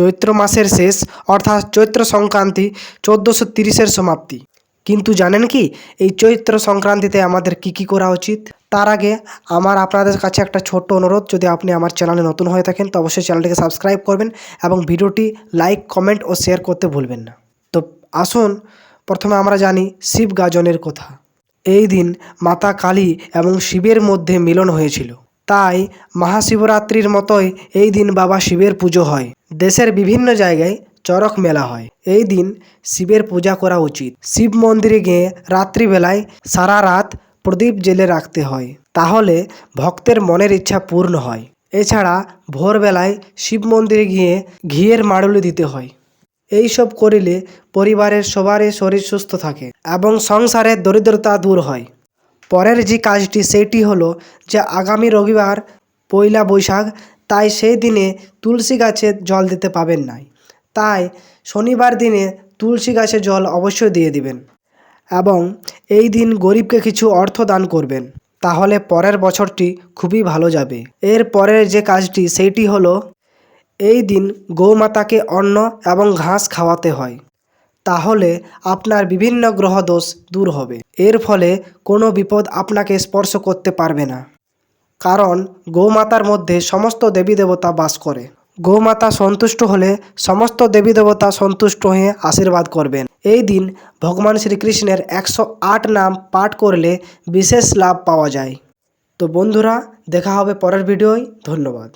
চৈত্র মাসের শেষ, অর্থাৎ চৈত্র সংক্রান্তি চোদ্দোশো তিরিশের সমাপ্তি। কিন্তু জানেন কি, এই চৈত্র সংক্রান্তিতে আমাদের কি কি করা উচিত? তার আগে আমার আপনাদের কাছে একটা ছোট্ট অনুরোধ, যদি আপনি আমার চ্যানেলে নতুন হয়ে থাকেন, তো অবশ্যই চ্যানেলটিকে সাবস্ক্রাইব করবেন এবং ভিডিওটি লাইক, কমেন্ট ও শেয়ার করতে ভুলবেন না। তো আসুন, প্রথমে আমরা জানি শিব গাজনের কথা। এই দিন মাতা কালী এবং শিবের মধ্যে মিলন হয়েছিল। তাই মহাশিবরাত্রির মতোই এই দিন বাবা শিবের পুজো হয়। দেশের বিভিন্ন জায়গায় চরক মেলা হয়। এই দিন শিবের পূজা করা উচিত। শিব মন্দিরে গিয়ে রাত্রিবেলায় সারা রাত প্রদীপ জেলে রাখতে হয়। তাহলে ভক্তের মনের ইচ্ছা পূর্ণ হয়। এছাড়া ভোরবেলায় শিব মন্দিরে গিয়ে ঘিয়ের মাড়ুলি দিতে হয়। এই সব করিলে পরিবারের সবারই শরীর সুস্থ থাকে এবং সংসারের দরিদ্রতা দূর হয়। পরের যে কাজটি সেটি হলো যে আগামী রবিবার পয়লা বৈশাখ, তাই সেই দিনে তুলসী গাছে জল দিতে পাবেন নাই। তাই শনিবার দিনে তুলসী গাছে জল অবশ্যই দিয়ে দিবেন এবং এই দিন গরিবকে কিছু অর্থ দান করবেন। তাহলে পরের বছরটি খুবই ভালো যাবে। এর পরের যে কাজটি সেইটি হলো এই দিন গৌমাতাকে অন্ন এবং ঘাস খাওয়াতে হয়। তাহলে আপনার বিভিন্ন গ্রহদোষ দূর হবে। এর ফলে কোনো বিপদ আপনাকে স্পর্শ করতে পারবে না। কারণ গোমাতার মধ্যে সমস্ত দেবী দেবতা বাস করে। গোমাতা সন্তুষ্ট হলে সমস্ত দেবী দেবতা সন্তুষ্ট হয়ে আশীর্বাদ করবেন। এই দিন ভগবান শ্রীকৃষ্ণের একশো আট নাম পাঠ করলে বিশেষ লাভ পাওয়া যায়। তো বন্ধুরা, দেখা হবে পরের ভিডিওয়। ধন্যবাদ।